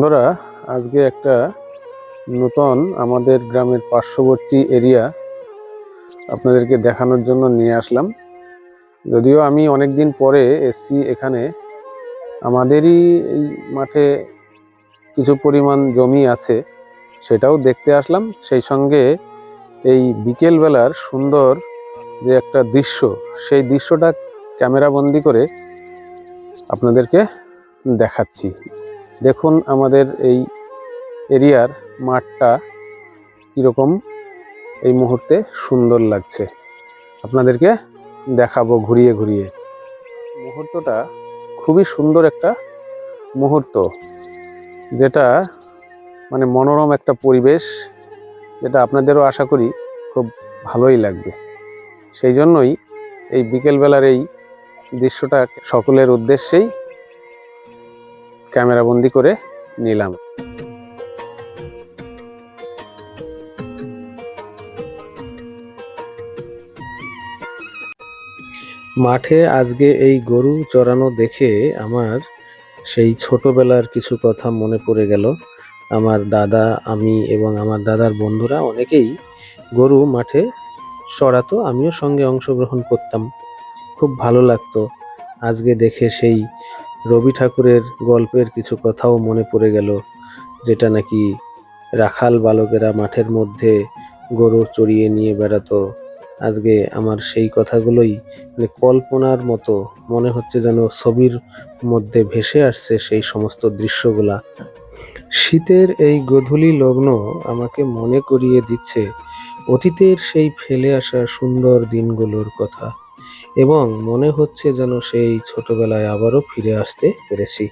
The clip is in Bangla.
বন্ধুরা, আজকে একটা নতুন আমাদের গ্রামের পার্শ্ববর্তী এরিয়া আপনাদেরকে দেখানোর জন্য নিয়ে আসলাম। যদিও আমি অনেক দিন পরে এসছি এখানে, আমাদেরই এই মাঠে কিছু পরিমাণ জমি আছে, সেটাও দেখতে আসলাম। সেই সঙ্গে এই বিকেলবেলার সুন্দর যে একটা দৃশ্য, সেই দৃশ্যটা ক্যামেরাবন্দি করে আপনাদেরকে দেখাচ্ছি। দেখুন আমাদের এই এরিয়ার মাঠটা কীরকম এই মুহূর্তে সুন্দর লাগছে। আপনাদেরকে দেখাবো ঘুরিয়ে ঘুরিয়ে। মুহূর্তটা খুবই সুন্দর একটা মুহূর্ত, যেটা মানে মনোরম একটা পরিবেশ, যেটা আপনাদেরও আশা করি খুব ভালোই লাগবে। সেই জন্যই এই বিকেলবেলার এই দৃশ্যটা সকলের উদ্দেশ্যেই ক্যামেরাবন্দি করে নিলাম। মাঠে আজকে এই গরু চড়ানো দেখে আমার সেই ছোটবেলার কিছু কথা মনে পড়ে গেল। আমার দাদা, আমি এবং আমার দাদার বন্ধুরা অনেকেই গরু মাঠে চড়াতো, আমিও সঙ্গে অংশগ্রহণ করতাম। খুব ভালো লাগতো। আজকে দেখে সেই রবি ঠাকুরের গল্পের কিছু কথাও মনে পড়ে গেল, যেটা নাকি রাখাল বালকেরা মাঠের মধ্যে গরু চড়িয়ে নিয়ে বেড়াতো। আজকে আমার সেই কথাগুলোই মানে কল্পনার মতো মনে হচ্ছে যেন ছবির মধ্যে ভেসে আসছে সেই সমস্ত দৃশ্যগুলা। শীতের এই গধূলি লগ্ন আমাকে মনে করিয়ে দিচ্ছে অতীতের সেই ফেলে আসা সুন্দর দিনগুলোর কথা। এবং মনে হচ্ছে যেন সেই ছোটবেলায় আবারও ফিরে আসতে পেরেছি।